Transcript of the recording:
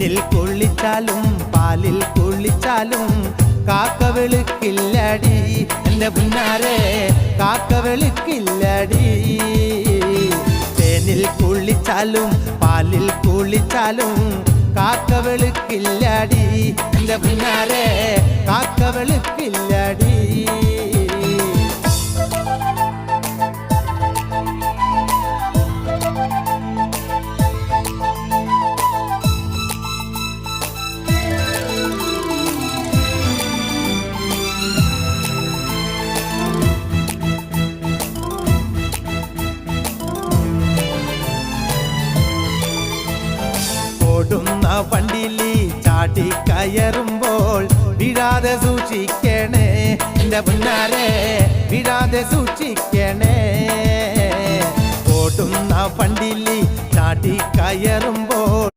തേനിൽ കുളിച്ചാലും പാലിൽ കുളിച്ചാലും കാക്ക വെളുക്കില്ലടി എന്റെ പുന്നാരെ കാക്ക വെളുക്കില്ലടി തേനിൽ കുളിച്ചാലും പാലിൽ കുളിച്ചാലും കാക്ക വെളുക്കില്ലടി എന്റെ പുന്നാരെ കാക്ക വെളുക്കില്ലടി ഓടുന്ന വണ്ടിയിൽ ചാടി കയറുമ്പോൾ വിഴാതെ സൂക്ഷിക്കണേ. എന്റെ മുന്നാരെ വിഴാതെ സൂക്ഷിക്കണേ. ഓടുന്ന വണ്ടിയിൽ ചാടി കയറുമ്പോൾ